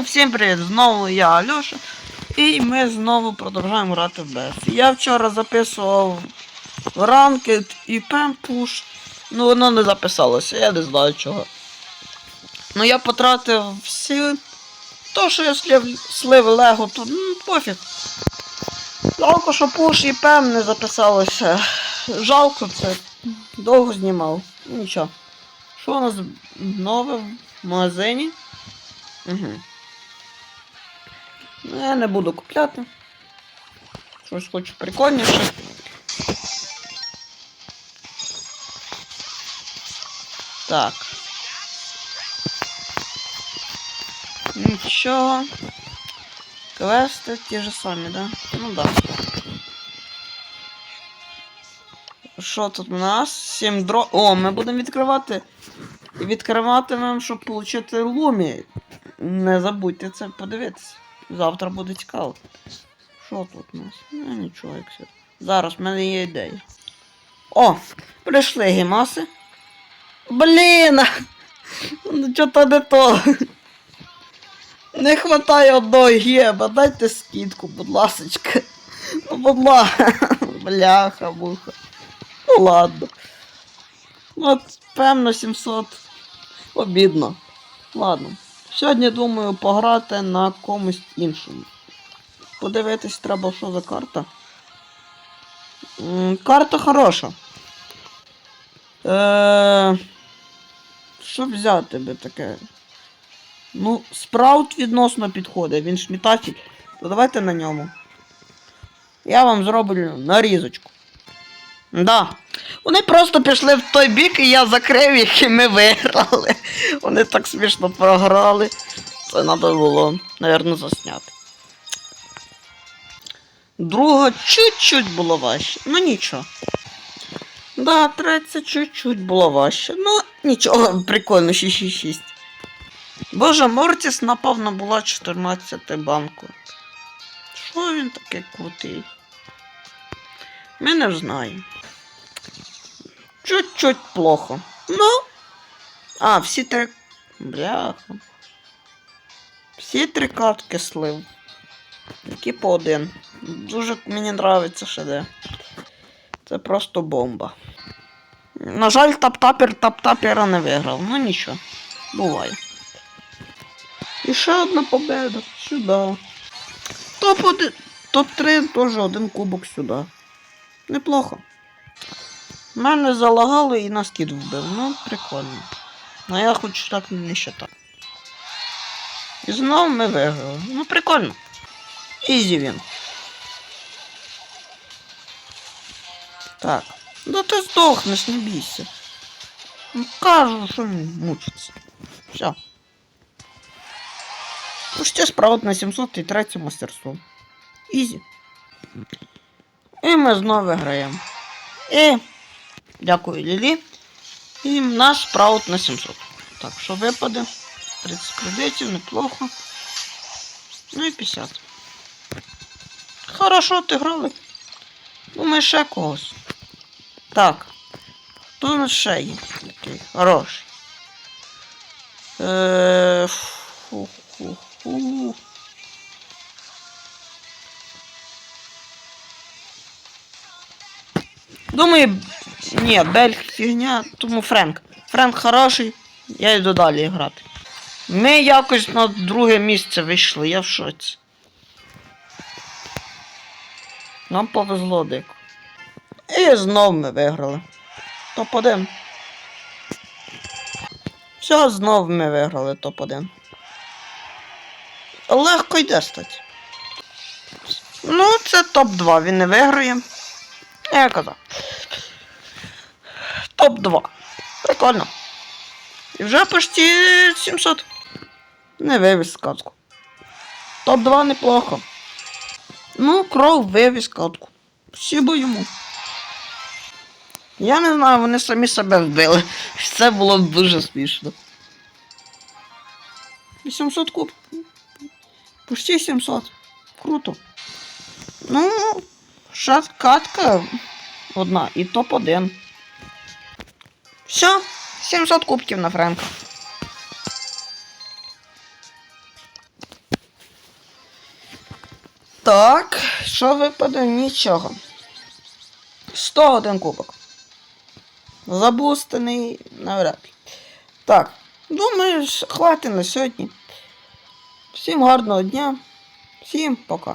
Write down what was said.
всім привіт! Знову я Альоша. І ми знову продовжуємо грати в БС. Я вчора записував ранкет і пемпуш. Ну воно не записалося, я не знаю чого. Ну я потратив всі. То, що я слив, слив Лего, то ну, пофіг. Жалко, що пуш і пем не записалося. Жалко це. Довго знімав. Ну, Нічого. Що у нас нове в магазині? Угу. Ну, я не буду купляти. Щось хочу прикольніше. Так. Нічого. Квести ті ж самі, да? Ну да. Що тут у нас? 7 дро... О, ми будемо відкривати. Відкриватимемо, щоб отримати лумі. Не забудьте це подивитися. Завтра буде цікаво. Що тут у нас? Ну нічого, як все. Зараз в мене є ідея. О! Прийшли гімаси. Блін! Ну чого не то. Не хватає одного геба, дайте скидку, будь ласочка. Ну, будь ласка. Бляха, муха. Ну ладно. От, певно, 700. Обідно. Ладно. Сьогодні думаю пограти на комусь іншому. Подивитись треба, що за карта. Карта хороша. Е, що взяти би таке? Ну, спраут відносно підходить, він метатель. То давайте на ньому. Я вам зроблю нарізочку. Да. Вони просто пішли в той бік, і я закрив їх, і ми виграли. Вони так смішно програли. Це треба було, мабуть, засняти. Друга чуть-чуть було важче. Ну нічого. Да, третя чуть-чуть було важче. Ну, нічого, прикольно, 666. Боже, Мортіс, напевно, була 14 банкою. Що він такий крутий? Ми не знаємо. Чуть-чуть плохо. Ну. А, всі три. Бляха. Всі три картки слив. Які по один. Дуже мені нравиться ШД. Це просто бомба. На жаль, тап-тапер тап-тапера не виграв. Ну нічого. Буває. І ще одна победа. Сюди. Топ-1. Топ-3 теж один кубок сюди. Неплохо. Мене залагало і на скид вбив. Ну, прикольно. Ну я хоч так не вважаю. І знову ми виграли. Ну, прикольно. Ізі він. Так. Да ти здохнеш, не бійся. Ну, кажу, що він мучиться. Все. Пусти справа на 700 і третє мастерство. Ізі. І ми знову виграємо. І дякую Лілі. І наш спраут на 700. Так, що випаде? 30 кредитів, неплохо. Ну і 50. Хорошо отиграли. Думаю, ще когось. Так. Хто у нас ще є? Такий хороший. Е, фу-ху-ху. Думаю, ні, Бель фігня, тому Френк. Френк хороший, я йду далі грати. Ми якось на друге місце вийшли, я в шоці. Нам повезло дико. І знов ми виграли. Топ-1. Все, знов ми виграли топ-1. Легко йде стать. Ну, це топ-2, він не виграє. Я казав. Топ-2. Прикольно. І вже почти 700. Не вивіз катку. Топ-2 неплохо. Ну, кров вивіз катку. Спасибо йому. Я не знаю, вони самі себе вбили. Це було дуже смішно. 800 куб. Почти 700. Круто. Ну, ще катка одна і топ-1. Все, 700 кубків на Френка. Так, що випаде? Нічого. 101 кубок. Забустений навряд. Так, думаю, хватить на сьогодні. Всім гарного дня. Всім пока.